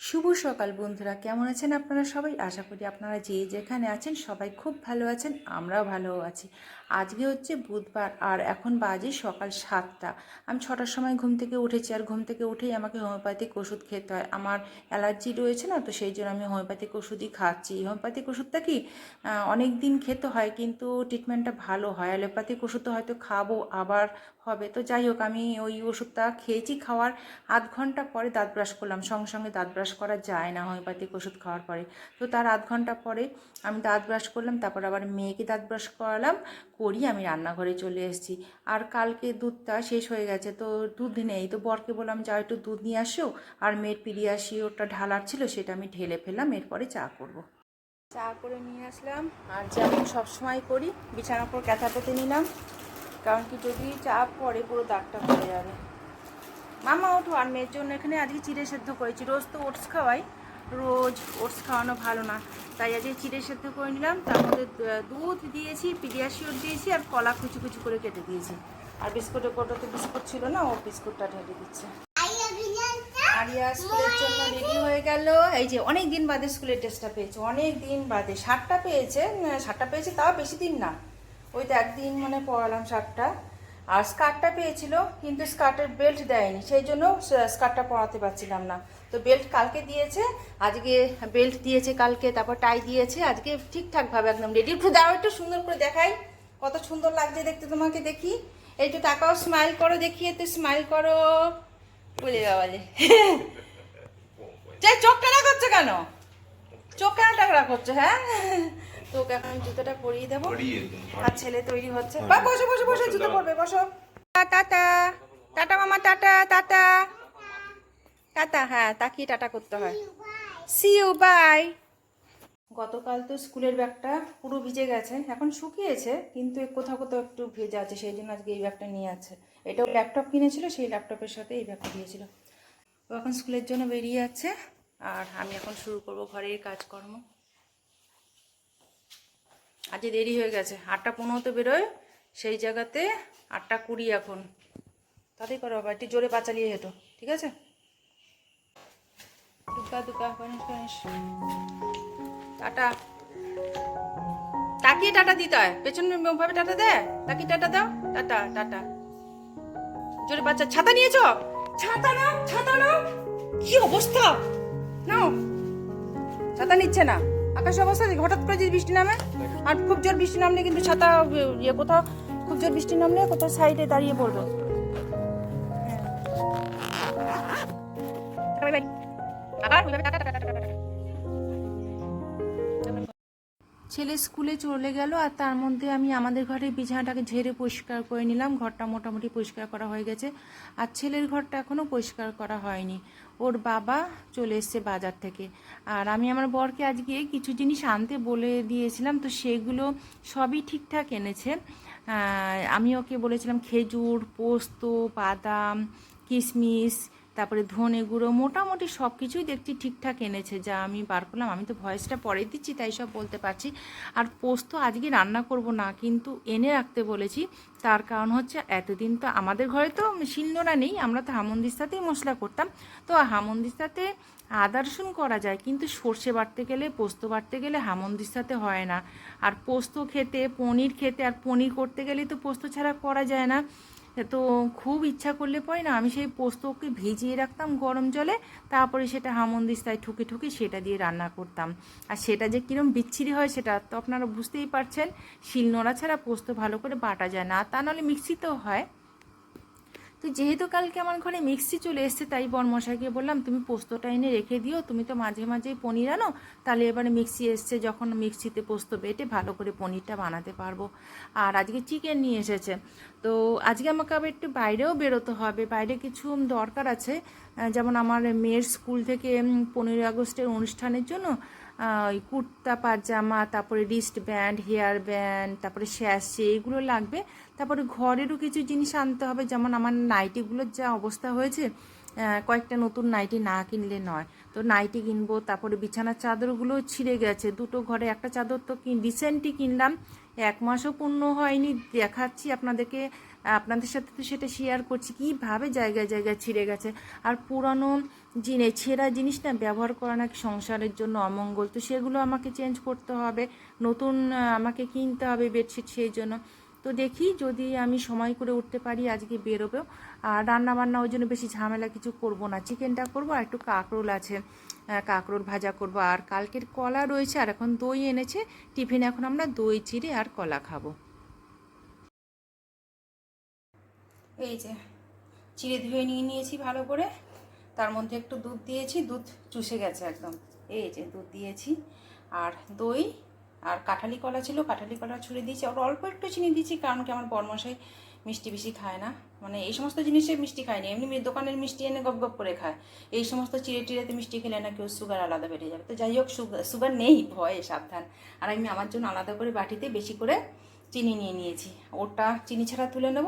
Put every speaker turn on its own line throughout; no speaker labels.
শুভ সকাল বন্ধুরা, কেমন আছেন আপনারা সবাই? আশা করি আপনারা যে যেখানে আছেন সবাই খুব ভালো আছেন, আমরাও ভালো আছি। আজকে হচ্ছে বুধবার আর এখন বাজে সকাল সাতটা। আমি ছটার সময় ঘুম থেকে উঠেছি আর ঘুম থেকে উঠেই আমাকে হোমিওপ্যাথিক ওষুধ খেতে হয়। আমার অ্যালার্জি রয়েছে না, তো সেই জন্য আমি হোমিওপ্যাথিক ওষুধই খাচ্ছি। হোমিওপ্যাথিক ওষুধটা কি অনেক দিন খেতে হয় কিন্তু ট্রিটমেন্টটা ভালো হয়। অ্যালোপ্যাথিক ওষুধ তো হয়তো খাব, আবার হবে। তো যাই হোক, আমি ওই ওষুধটা খেয়েছি, খাওয়ার আধ ঘণ্টা পরে দাঁত ব্রাশ করলাম। সঙ্গে সঙ্গে দাঁত ব্রাশ করা যায় না হোমিওপ্যাথিক ওষুধ খাওয়ার পরে। তো তার আধ ঘণ্টা পরে আমি দাঁত ব্রাশ করলাম, তারপর আবার মেয়েকে দাঁত ব্রাশ করালাম করি আমি রান্নাঘরে চলে এসেছি। আর কালকে দুধটা শেষ হয়ে গেছে, তো দুধ নেই। তো বরকে বললাম যা একটু দুধ নিয়ে আসো, আর মেয়ের পিরিয়াসি ওটা ঢালার ছিল, সেটা আমি ঢেলে ফেললাম, এরপরে চা করব। চা করে নিয়ে আসলাম, আর যেমন সবসময় করি, বিছানার উপর ক্যাথা পেতে নিলাম। কারণ কি যদি চাপ পরে পুরো দাগটা পড়ে যাবে। মামা, ওঠো। আর মেয়ের জন্য এখানে আজকে চিড়ে সেদ্ধ করেছি। রোজ তো ওটস খাওয়াই। রোজ ওটস খাওয়ানো ভালো না। তাই আজকে চিড়ে সেদ্ধ করে নিলাম। তার মধ্যে দুধ দিয়েছি পিডিয়াশিওর দিয়েছি, আর কলা কুচি কুচি করে কেটে দিয়েছি। আর বিস্কুটের কোটোতে বিস্কুট ছিল না, ও বিস্কুটটা ঢেলে দিচ্ছে। আরিয়া, স্কুলের জন্য রেডি হয়ে গেল। এই যে, অনেক দিন বাদে স্কুলের ড্রেসটা পেয়েছে। অনেক দিন বাদে। শার্টটা পেয়েছে শার্টটা পেয়েছে, তাও বেশি দিন না। ওই তো একদিন মানে পরালাম শার্টটা। আর স্কার্টটা পেয়েছিল কিন্তু স্কার্টের বেল্ট দেয়নি। সেই জন্য স্কার্টটা পরাতে পারছিলাম না। তো বেল্ট কালকে দিয়েছে আজকে বেল্ট দিয়েছে কালকে তারপর টাই দিয়েছে আজকে ঠিকঠাকভাবে একদম রেডি একটু দাও একটু সুন্দর করে দেখাই। কত সুন্দর লাগছে দেখতে তোমাকে দেখি। একটু টাকাও স্মাইল করো দেখি একটু স্মাইল করো। বলে বাবালে যে চোখ টানা করছ কেন? চোখ কেন টাকরা করছ হ্যাঁ? তো ওকে এখন জুতোটা পরিয়ে দেবো। আর ছেলে তৈরি হচ্ছে। বা বসো বসো বসো জুতো পরবে বসো। টাটা টাটা মামা টাটা টাটা। টাটা হ্যাঁ তাকিয়ে টাটা করতে হয়। সি ইউ বাই গতকাল তো স্কুলের ব্যাগটা পুরো ভিজে গেছে। এখন শুকিয়েছে কিন্তু কোথাও কোথাও একটু ভেজা আছে। সেই জন্য আজকে এই ব্যাগটা নিয়ে আছে। এটাও ল্যাপটপ কিনেছিল সেই ল্যাপটপের সাথে এই ব্যাগটা দিয়েছিল। ও এখন স্কুলের জন্য বেরিয়ে যাচ্ছে। আর আমি এখন শুরু করব ঘরের কাজকর্ম। আজকে দেরি হয়ে গেছে। আটটা পনেরোতে বেরোয়, সেই জায়গাতে আটটা কুড়ি এখন। তাতেই করো আবার একটু জোরে পা চালিয়ে হেঁটো, ঠিক আছে? দুকা দুকা গণেশ গণেশ। টাটা। তাকিয়ে টাটা দিতে হয়। পেছন ভাবে টাটা দে। তাকিয়ে টাটা দাও। Tata tata. জোরে বাচ্চা, ছাতা নিয়েছো? ছাতা নাও ছাতা নাও। কি অবস্থা? নাও। ছাতা নিচ্ছে না। আকাশের অবস্থা দেখি হঠাৎ করে যদি বৃষ্টি নামে আর খুব জোর বৃষ্টি নামলে কিন্তু ছাতা ইয়ে কোথাও খুব জোর বৃষ্টি নামলে কোথাও সাইডে দাঁড়িয়ে পড়বে। ছেলে স্কুলে চলে গেল আর তার মধ্যে আমি আমাদের ঘরের বিছানাটাকে ঝেড়ে পরিষ্কার করে নিলাম। ঘরটা মোটামুটি পরিষ্কার করা হয়ে গেছে। আর ছেলের ঘরটা এখনও পরিষ্কার করা হয়নি। ওর বাবা চলে এসছে বাজার থেকে। আর আমি আমার বরকে আজকে কিছু জিনিস আনতে বলে দিয়েছিলাম, তো সেগুলো সবই ঠিকঠাক এনেছে। আমি ওকে বলেছিলাম খেজুর, পোস্ত, বাদাম, কিশমিশ তারপরে ধনে গুঁড়ো, মোটামুটি সব কিছুই দেখছি ঠিকঠাক এনেছে, যা আমি বার করলাম। আমি তো ভয়েসটা পরে দিচ্ছি, তাই সব বলতে পারছি। আর পোস্ত আজকে রান্না করব না, কিন্তু এনে রাখতে বলেছি। তার কারণ হচ্ছে, এতদিন তো আমাদের ঘরে তো শিলনোড়া নেই, আমরা তো হামন্দিস্তাতেই মশলা করতাম। তো হামন্দিস্তাতে আদা রসুন করা যায়, কিন্তু সর্ষে বাটতে গেলে, পোস্ত বাটতে গেলে হামন্দিস্তাতে হয় না। আর পোস্ত খেতে, পনির খেতে, আর পনির করতে গেলে তো পোস্ত ছাড়া করা যায় না। তো খুব ইচ্ছা করলে পরে না, আমি সেই পোস্তকে ভেজিয়ে রাখতাম গরম জলে, তারপরে সেটা হামন্দিস্তায় ঠুকে ঠুকে সেটা দিয়ে রান্না করতাম। আর সেটা যে কীরম বিচ্ছিরি হয় সেটা তো আপনারা বুঝতেই পারছেন, শিলনোড়া ছাড়া পোস্ত ভালো করে বাটা যায় না, তা নাহলে মিক্সিতেও হয়। তো যেহেতু কালকে আমার ঘরে মিক্সি চলে এসছে, তাই বরমশাইকে বললাম, তুমি পোস্তটা এনে রেখে দিও, তুমি তো মাঝে মাঝেই পনির আনো। তাহলে এবারে মিক্সি এসছে, যখন মিক্সিতে পোস্ত বেটে ভালো করে পনিরটা বানাতে পারব। আর আজকে চিকেন নিয়ে এসেছে। তো আজকে আমাকে আবার একটু বাইরেও বেরোতে হবে। বাইরে কিছু দরকার আছে যেমন আমার মেয়ের স্কুল থেকে পনেরোই আগস্টের অনুষ্ঠানের জন্য ওই কুর্তা পাজামা তারপরে রিস্ট ব্যান্ড হেয়ার ব্যান্ড তারপরে স্যাশে এগুলো লাগবে। তারপরে ঘরেরও কিছু জিনিস আনতে হবে, যেমন আমার নাইটিগুলোর যা অবস্থা হয়েছে কয়েকটা নতুন নাইটি না কিনলে নয়। তো নাইটি কিনবো, তারপরে বিছানার চাদরগুলো ছিঁড়ে গেছে। দুটো ঘরে একটা চাদর তো রিসেন্টই কিনলাম, এক মাসও পূর্ণ হয়নি, দেখাচ্ছি আপনাদেরকে, আপনাদের সাথে তো সেটা শেয়ার করছি, কীভাবে জায়গায় জায়গায় ছিঁড়ে গেছে। আর পুরানো জিনিস ছেঁড়া জিনিস না ব্যবহার করা নাকি সংসারের জন্য অমঙ্গল। তো সেগুলো আমাকে চেঞ্জ করতে হবে, নতুন আমাকে কিনতে হবে বেডশিট সেই জন্য। তো দেখি যদি আমি সময় করে উঠতে পারি আজকে বেরোবেও আর রান্না বান্না ওই জন্য বেশি ঝামেলা কিছু করব না, চিকেনটা করব আর একটু কাঁকরোল আছে। কাঁকরোল ভাজা করব। আর কালকের কলা রয়েছে আর এখন দই এনেছে, টিফিন এখন আমরা দই, চিড়ে আর কলা খাব। এই যে, চিড়ে ধুয়ে নিয়ে নিয়েছি ভালো করে। তার মধ্যে একটু দুধ দিয়েছি, দুধ চুষে গেছে একদম। এই যে দুধ দিয়েছি। আর দই আর কাঁঠালি কলা ছিল, কাঁঠালি কলা ছুঁড়ে দিয়েছি। আর অল্প একটু চিনি দিয়েছি, কারণ কি আমার বরমশাই মিষ্টি বেশি খায় না। মানে এই সমস্ত জিনিসে মিষ্টি খায় না এমনি দোকানের মিষ্টি এনে গপ গপ করে খায়। এই সমস্ত চিড়ে টিড়েতে মিষ্টি খেলে না কেউ সুগার আলাদা বেড়ে যাবে। তো যাই হোক সুগার সুগার নেই, ভয়ে, সাবধান। আর আমি আমার জন্য আলাদা করে বাটিতে বেশি করে চিনি নিয়ে নিয়েছি। ওটা চিনি ছাড়া তুলে নেব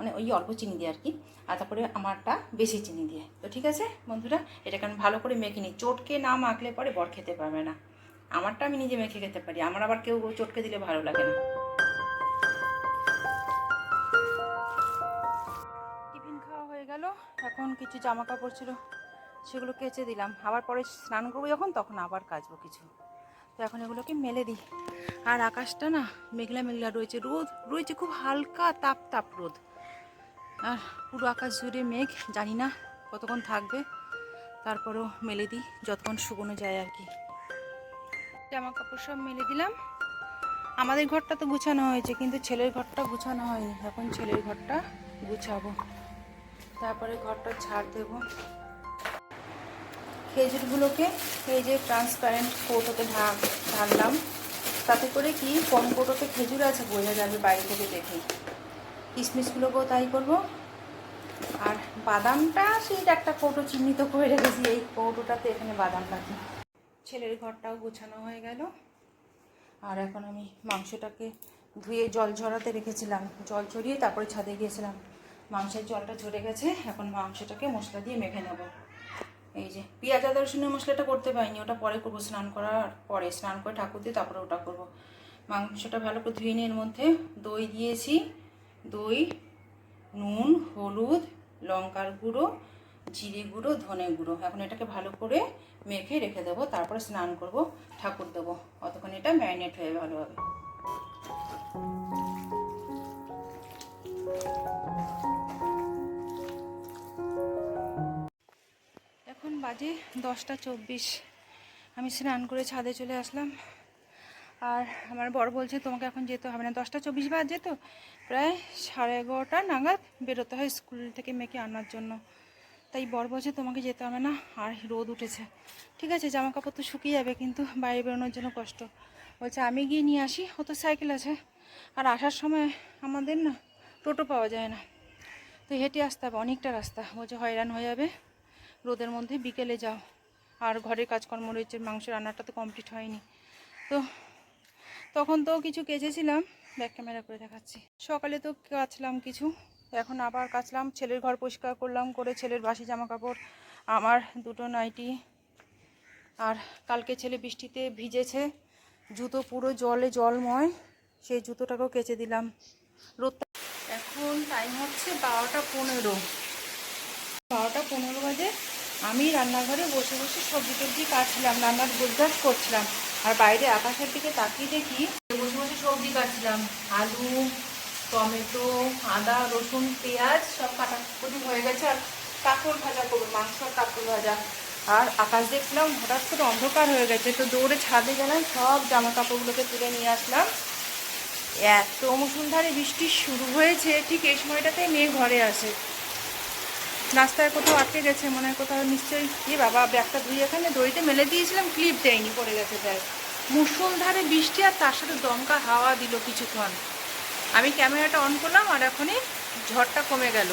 মানে ওই অল্প চিনি দিয়ে আর কি, আর তারপরে আমারটা বেশি চিনি দিয়ে। তো ঠিক আছে বন্ধুরা, এটাকে আমি ভালো করে মেখে নিই। চটকে না মাখলে পরে বর খেতে পারবে না। আমারটা আমি নিজে মেখে খেতে পারি। আমার আবার কেউ চটকে দিলে ভালো লাগে না। টিফিন খাওয়া হয়ে গেল। এখন কিছু জামা কাপড় ছিল, সেগুলো কেচে দিলাম। আবার পরে স্নান করব যখন, তখন আবার কাচবো কিছু। তো এখন এগুলোকে মেলে দিই। আর আকাশটা না মেঘলা মেঘলা রয়েছে রোদ। রয়েছে খুব হালকা তাপ তাপ রোদ। আর পুরো আকাশ জুড়ে মেঘ, জানি না কতক্ষণ থাকবে। তারপরও মেলে দিই, যতক্ষণ শুকনো যায় আর কি। জামা কাপড় সব মেলে দিলাম। আমাদের ঘরটা তো গুছানো হয়েছে, কিন্তু ছেলের ঘরটা গুছানো হয়নি। এখন ছেলের ঘরটা গুছাবো। তারপরে ঘরটা ছাড় দেবো। খেজুরগুলোকে এই যে ট্রান্সপারেন্ট কৌটোতে ঢাললাম। তাতে করে কি কম কৌটোতে খেজুর আছে বোঝা যাবে বাইরে থেকে দেখেই কিশমিশগুলোকেও তাই করব। আর বাদামটা সেই একটা কৌটো চিহ্নিত করে রেখেছি, এই কৌটোটাতে এখানে বাদাম রাখি। ছেলের ঘরটাও গোছানো হয়ে গেল। আর এখন আমি মাংসটাকে ধুয়ে জল ঝরাতে রেখেছিলাম। জল ঝরিয়ে তারপরে ছাদে গিয়েছিলাম। মাংসের জলটা ঝরে গেছে, এখন মাংসটাকে মশলা দিয়ে মেখে নেব। এই যে পেঁয়াজ, আদা, রসুনের মশলাটা করতে পারিনি, ওটা পরে করব। স্নান করার পরে, স্নান করে ঠাকুর দিয়ে তারপরে ওটা করব। মাংসটা ভালো করে ধুয়ে নিয়ে এর মধ্যে দই দিয়েছি দই, নুন, হলুদ, লঙ্কার গুঁড়ো, জিরে গুঁড়ো, ধনে গুঁড়ো। এখন এটাকে ভালো করে মেখে রেখে দেবো, তারপরে স্নান করব, ঠাকুর দেবো। অতক্ষণ এটা ম্যারিনেট হয়ে ভালোভাবে এখন বাজে দশটা চব্বিশ। আমি স্নান করে ছাদে চলে আসলাম। আর আমার বর বলছে, তোমাকে এখন যেতে হবে না। দশটা চব্বিশ বাজে তো, প্রায় সাড়ে এগারোটা নাগাদ বেরোতে হয় স্কুল থেকে মেয়েকে আনার জন্য। তাই বর বলছে, তোমাকে যেতে হবে না। আর রোদ উঠেছে। ঠিক আছে জামা কাপড় তো শুকিয়ে যাবে, কিন্তু বাইরে বেরোনোর জন্য কষ্ট। বলছে, আমি গিয়ে নিয়ে আসি, ও তো সাইকেল আছে। আর আসার সময় আমাদের না টোটো পাওয়া যায় না। তো হেঁটে আসতে হবে, অনেকটা রাস্তা। বলছে, হয়রান হয়ে যাবে। রোদের মধ্যে বিকেলে যাও। আর ঘরের কাজকর্ম রয়েছে, মাংস রান্নাটা তো কমপ্লিট হয়নি। তো তখন তো কিছু কেচেছিলাম। ব্যাক ক্যামেরা করে দেখাচ্ছি। সকালে তো কাচলাম কিছু। এখন আবার কাচলাম। ছেলের ঘর পরিষ্কার করলাম, করে ছেলের বাসি জামা কাপড় আমার দুটো নাইটি। আর কালকে ছেলে বৃষ্টিতে ভিজেছে। জুতো পুরো জলে জলময়। সেই জুতোটাকেও কেচে দিলাম। রোদ এখন টাইম হচ্ছে বারোটা পনেরো। বারোটা পনেরো বাজে আমি রান্নাঘরে বসে বসে সবজি টবজি কাটছিলাম, রান্নার গোজগাছ করছিলাম। আর বাইরে আকাশের দিকে তাকিয়ে দেখি বসে বসে সবজি কাটছিলাম। আলু টমেটো আদা রসুন পেঁয়াজ সব কাটাকুটি হয়ে গেছে আর কাঁকড় ভাজা করব মাংস কাঁকড় ভাজা। আর আকাশ দেখলাম হঠাৎ করে অন্ধকার হয়ে গেছে তো দৌড়ে ছাদে গেলাম সব জামা কাপড়গুলোকে তুলে নিয়ে আসলাম। এত মুসুলধারে বৃষ্টি শুরু হয়েছে ঠিক এই সময়টাতেই মেয়ে ঘরে আসে। রাস্তায় কোথাও আটকে গেছে, মনে হয় কোথাও নিশ্চয়ই কি বাবা, ব্যাগটা ধুয়ে এখানে, দড়িতে মেলে দিয়েছিলাম ক্লিপ দেয়নি, পড়ে গেছে ব্যাগ মুসলধারে বৃষ্টি আর তার সাথে দমকা হাওয়া দিল কিছুক্ষণ। আমি ক্যামেরাটা অন করলাম আর এখনই ঝড়টা কমে গেল।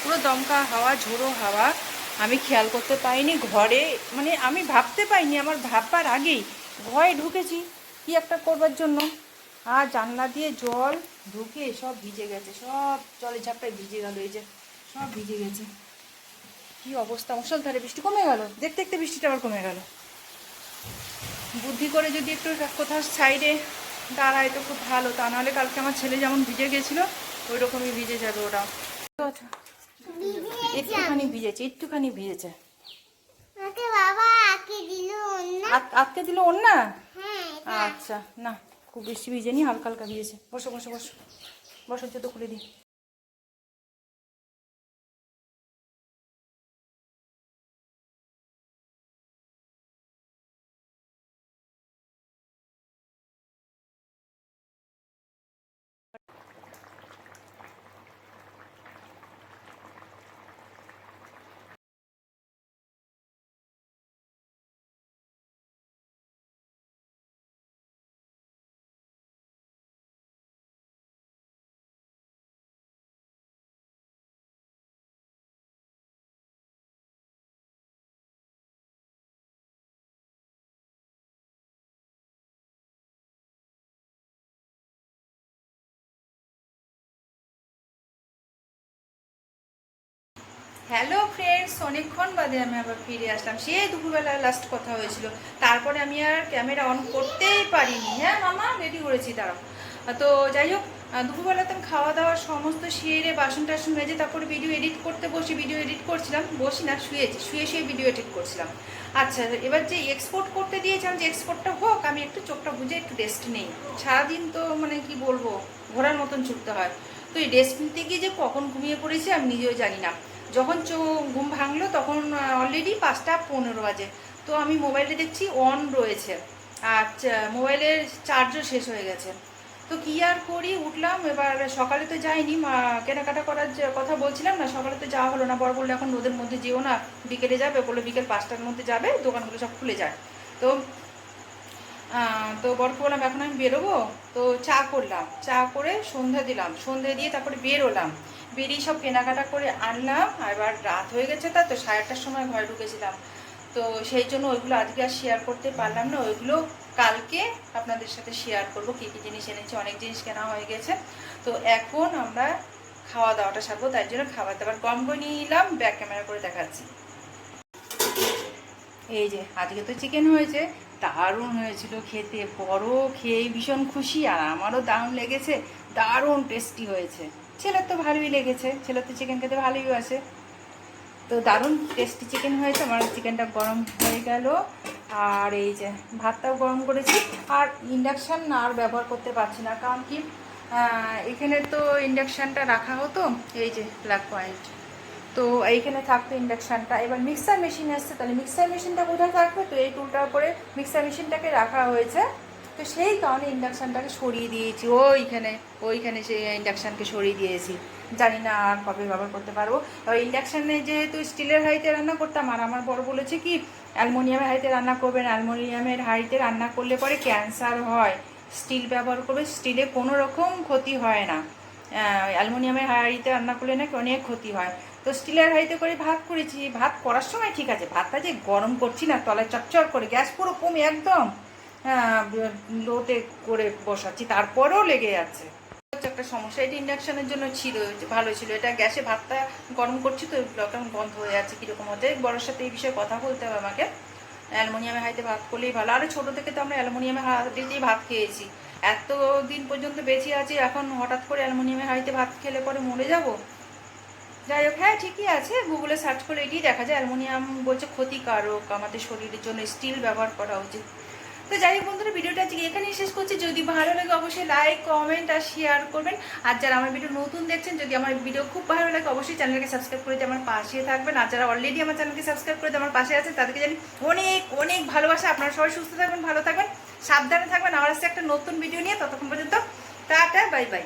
পুরো দমকা হাওয়া, ঝোড়ো হাওয়া, আমি খেয়াল করতে পাইনি ঘরে মানে আমি ভাবতে পাইনি, আমার ভাববার আগেই ভয়ে ঢুকেছি, কি একটা করবার জন্য। আর জানলা দিয়ে জল ঢুকে সব ভিজে গেছে, সব জলের ঝাপটায় ভিজে গেল, এই যে সব ভিজে গেছে। কি অবস্থা? মুসলধারে বৃষ্টি কমে গেল? দেখতে দেখতে বৃষ্টিটা আবার কমে গেল। বুদ্ধি করে যদি একটু কোথাও সাইডে দাঁড়ায় তো খুব ভালো। তা নাহলে কালকে আমার ছেলে যেমন ভিজে গেছিল ওই রকমই ভিজে যাবে ওরা। একটুখানি ভিজেছে একটুখানি ভিজেছে।
আঁকে দিল না
আটকে দিল ওর না আচ্ছা না খুব বেশি ভিজে ভিজেনি হালকা হালকা ভিজেছে। বসো বসো বসো। বসো জুতো খুলে দিই। হ্যালো ফ্রেন্ডস অনেকক্ষণ বাদে আমি আবার ফিরে আসলাম। সেই দুপুরবেলা লাস্ট কথা হয়েছিল। তারপরে আমি আর ক্যামেরা অন করতেই পারিনি। হ্যাঁ মামা? রেডি করেছি তারা তো যাই হোক দুপুরবেলাতে আমি খাওয়া দাওয়া সমস্ত সেরে বাসন টাসন মেজে তারপরে ভিডিও এডিট করতে বসে ভিডিও এডিট করছিলাম। বসি না, শুয়েছি। শুয়ে শুয়ে ভিডিও এডিট করছিলাম। আচ্ছা এবার যে এক্সপোর্ট করতে দিয়েছিলাম, যে এক্সপোর্টটা হোক, আমি একটু চোখটা বুঝে একটু রেস্ট নেই। সারাদিন তো মানে কি বলব ঘোরার মতন ছুটতে হয়। তো এই রেস্ট নিতে গিয়ে যে কখন ঘুমিয়ে পড়েছি আমি নিজেও জানি না। যখন চো ঘুম ভাঙলো তখন অলরেডি পাঁচটা পনেরো বাজে। তো আমি মোবাইলে দেখছি অন রয়েছে। আর মোবাইলের চার্জও শেষ হয়ে গেছে। তো কি আর করি? উঠলাম, এবার সকালে তো যাইনি কেনাকাটা করার কথা বলছিলাম না, সকালে তো যাওয়া হলো না। বড় বললে, এখন রোদের মধ্যে যেও না, বিকেলে যাবে। বলল, বিকেল পাঁচটার মধ্যে যাবে, দোকানগুলো সব খুলে যায়। তো তো বরকে বললাম, এখন আমি বেরোবো? তো চা করলাম। চা করে সন্ধ্যা দিলাম। সন্ধ্যা দিয়ে তারপরে বেরোলাম বেরিয়ে সব কেনাকাটা করে আনলাম এবার রাত হয়ে গেছে তা, তো সাড়ে আটটার সময় ঘরে ঢুকেছিলাম। তো সেই জন্য ওইগুলো আজকে আর শেয়ার করতে পারলাম না, ওইগুলো কালকে আপনাদের সাথে শেয়ার করব, কী কী জিনিস এনেছি, অনেক জিনিস কেনা হয়ে গেছে। তো এখন আমরা খাওয়া দাওয়াটা সারবো, তাই জন্য খাবার দাবার কম করে নিয়ে নিলাম ব্যাক ক্যামেরা করে দেখাচ্ছি। এই যে, আজকে তো চিকেন হয়েছে, দারুণ হয়েছিল খেতে, বড় খেয়ে ভীষণ খুশি, আর আমারও দারুণ লেগেছে, দারুণ টেস্টি হয়েছে। ছেলের তো ভালোই লেগেছে, ছেলের তো চিকেন খেতে ভালোই আছে তো দারুণ টেস্টি চিকেন হয়েছে, আমার চিকেনটা গরম হয়ে গেল। আর এই যে ভাতটাও গরম করেছি, আর ইন্ডাকশান আর ব্যবহার করতে পারছি না, কারণ কি এখানে তো ইন্ডাকশানটা রাখা হতো, এই যে ব্ল্যাক পয়েন্ট তো এইখানে থাকতো ইন্ডাকশানটা এবার মিক্সার মেশিন আসছে তাহলে মিক্সার মেশিনটা কোথায় থাকবে? তো এই টুলটার উপরে মিক্সার মেশিনটাকে রাখা হয়েছে। তো সেই কারণে ইন্ডাকশানটাকে সরিয়ে দিয়েছি। ওইখানে ওইখানে সেই ইন্ডাকশানকে সরিয়ে দিয়েছি। জানি না আর কবে ব্যবহার করতে পারব। তবে ইন্ডাকশানে যেহেতু স্টিলের হাঁড়িতে রান্না করতাম, আর আমার বড় বলেছে কি, অ্যালমোনিয়ামের হাঁড়িতে রান্না করবেন। অ্যালমোনিয়ামের হাঁড়িতে রান্না করলে পরে ক্যান্সার হয়। স্টিল ব্যবহার করবে, স্টিলে কোনো রকম ক্ষতি হয় না। অ্যালুমিনিয়ামের হাঁড়িতে রান্না করলে নাকি অনেক ক্ষতি হয়। তো স্টিলের হাঁড়িতে করে ভাত করেছি। ভাত করার সময় ঠিক আছে, ভাতটা যে গরম করছি না, তলায় চচ্চর করে, গ্যাস পুরো কমে একদম। লোতে করে বসাচ্ছি, তারপরেও লেগে যাচ্ছে হচ্ছে একটা সমস্যা, এটা ইন্ডাকশনের জন্য ছিল ভালো ছিল। এটা গ্যাসে ভাতটা গরম করছি তো ব্লকটা বন্ধ হয়ে যাচ্ছে কীরকম হচ্ছে বড়োর সাথে এই বিষয়ে কথা বলতে হবে আমাকে। অ্যালুমিনিয়ামের হাঁড়িতে ভাত করলেই ভালো। আরে ছোটো থেকে তো আমরা অ্যালুমিনিয়ামের হাঁড়িতেই ভাত খেয়েছি। এত দিন পর্যন্ত বেঁচে আছি, এখন হঠাৎ করে অ্যালুমিনিয়ামের হাঁড়িতে ভাত খেলে পরে মরে যাব? যাই হোক হ্যাঁ ঠিকই আছে। গুগলে সার্চ করে এটাই দেখা যায়, অ্যালুমিনিয়াম বলছে ক্ষতিকারক। আমাদের শরীরের জন্য স্টিল ব্যবহার করা উচিত। তো যাই হোক বন্ধুরা, ভিডিওটা আজকে এখানেই শেষ করছি। যদি ভালো লাগে অবশ্যই লাইক কমেন্ট আর শেয়ার করবেন। আর যারা আমার ভিডিও নতুন দেখছেন, যদি আমার ভিডিও খুব ভালো লাগে, অবশ্যই চ্যানেলকে সাবস্ক্রাইব করে দিয়ে আমার পাশে থাকবেন। আর যারা অলরেডি আমার চ্যানেলকে সাবস্ক্রাইব করে দিয়ে আমার পাশে আছেন, তাদেরকে জানি অনেক অনেক ভালোবাসা। আপনারা সবাই সুস্থ থাকবেন, ভালো থাকবেন, সাবধানে থাকবেন। আমার আসছে একটা নতুন ভিডিও নিয়ে। ততক্ষণ পর্যন্ত টাটা বাই বাই